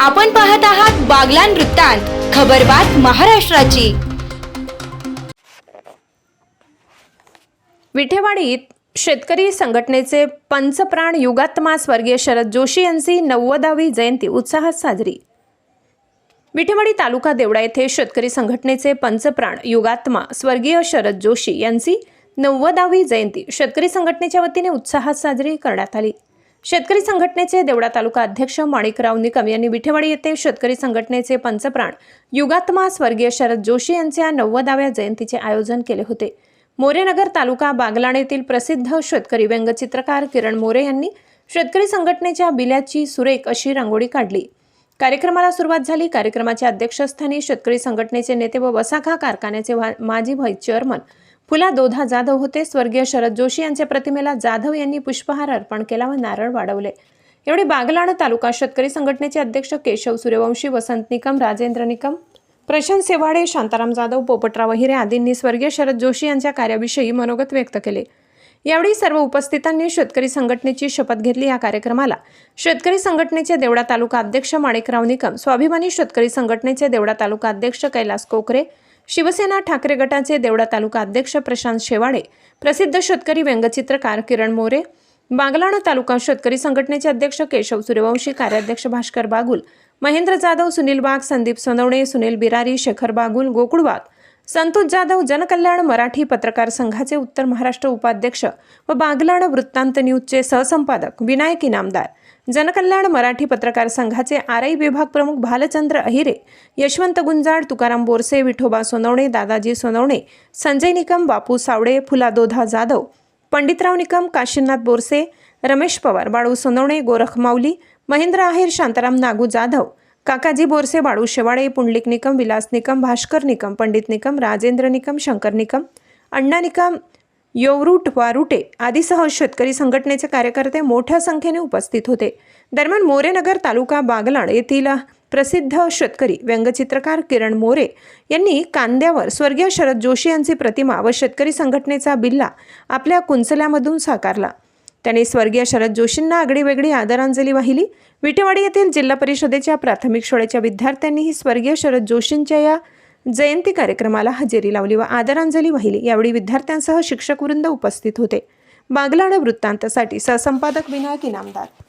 आपण पाहत आहात बागलान वृत्तांत खबरबात महाराष्ट्राची. विठेवाडीत शेतकरी संघटनेचे पंचप्राण युगात्मा स्वर्गीय शरद जोशी यांची नव्वदावी जयंती उत्साहात साजरी. विठेवाडी तालुका देवडा येथे शेतकरी संघटनेचे पंचप्राण युगात्मा स्वर्गीय शरद जोशी यांची नव्वदावी जयंती शेतकरी संघटनेच्या वतीने उत्साहात साजरी करण्यात आली. शेतकरी संघटनेचे देवडा तालुका अध्यक्ष माणिकराव निकम यांनी विठेवाडी येथे शेतकरी संघटनेचे पंचप्राण युगात्मा स्वर्गीय शरद जोशी यांच्या नव्वदाव्या जयंतीचे आयोजन केले होते. मोरेनगर तालुका बागलाण येथील प्रसिद्ध शेतकरी व्यंगचित्रकार किरण मोरे यांनी शेतकरी संघटनेच्या बिल्याची सुरेख अशी रांगोळी काढली. कार्यक्रमाला सुरुवात झाली. कार्यक्रमाच्या अध्यक्षस्थानी शेतकरी संघटनेचे नेते व वसाखा कारखान्याचे वा- माजी व्हाईस चेअरमन फुला दोधा जाधव होते. स्वर्गीय शरद जोशी यांच्या प्रतिमेला जाधव यांनी पुष्पहार अर्पण केला व नारळ वाढवले. एवढी बागलाण तालुका शेतकरी संघटनेचे अध्यक्ष केशव सूर्यवंशी वसंत निकम राजेंद्र निकम प्रशांत सेवाडे शांताराम जाधव पोपटराव हिरे आदींनी स्वर्गीय शरद जोशी यांच्या कार्याविषयी मनोगत व्यक्त केले. यावेळी सर्व उपस्थितांनी शेतकरी संघटनेची शपथ घेतली या कार्यक्रमाला. शेतकरी संघटनेचे देवडा तालुका अध्यक्ष माणिकराव निकम स्वाभिमानी शेतकरी संघटनेचे देवडा तालुका अध्यक्ष कैलास कोकरे शिवसेना ठाकरे गटाचे देवडा तालुका अध्यक्ष प्रशांत शेवाडे प्रसिद्ध शेतकरी व्यंगचित्रकार किरण मोरे बागलाणा तालुका शेतकरी संघटनेचे अध्यक्ष केशव सूर्यवंशी कार्याध्यक्ष भास्कर बागुल महेंद्र जाधव सुनील बाग संदीप सोनवणे सुनील बिरारी शेखर बागुल गोकुळ वाघ संतोष जाधव जनकल्याण मराठी पत्रकार संघाचे उत्तर महाराष्ट्र उपाध्यक्ष व बागलाण वृत्तांत न्यूजचे सहसंपादक विनायक इनामदार जनकल्याण मराठी पत्रकार संघाचे आरई विभाग प्रमुख भालचंद्र अहिरे यशवंत गुंजाड तुकाराम बोरसे विठोबा सोनवणे दादाजी सोनवणे संजय निकम बापू सावडे फुलादोधा जाधव पंडितराव निकम काशीनाथ बोरसे रमेश पवार बाळू सोनवणे गोरख माऊली महेंद्र आहेर शांताराम नागू जाधव काकाजी बोरसे बाळू शेवाळे पुंडलिक निकम विलास निकम भास्कर निकम पंडित निकम राजेंद्र निकम शंकर निकम अण्णा निकम योवरूट वारुटे आदीसह शेतकरी संघटनेचे कार्यकर्ते मोठ्या संख्येने उपस्थित होते. दरम्यान मोरेनगर तालुका बागलाण येथील प्रसिद्ध शेतकरी व्यंगचित्रकार किरण मोरे यांनी कांद्यावर स्वर्गीय शरद जोशी यांची प्रतिमा व शेतकरी संघटनेचा बिल्ला आपल्या कुंचल्यामधून साकारला. त्यांनी स्वर्गीय शरद जोशींना आगळीवेगळी आदरांजली वाहिली. विटेवाडी येथील जिल्हा परिषदेच्या प्राथमिक शाळेच्या विद्यार्थ्यांनीही स्वर्गीय शरद जोशींच्या या जयंती कार्यक्रमाला हजेरी लावली व आदरांजली वाहिली. यावेळी विद्यार्थ्यांसह शिक्षकवृंद उपस्थित होते. बागलाण वृत्तांतसाठी सहसंपादक विनायक इनामदार.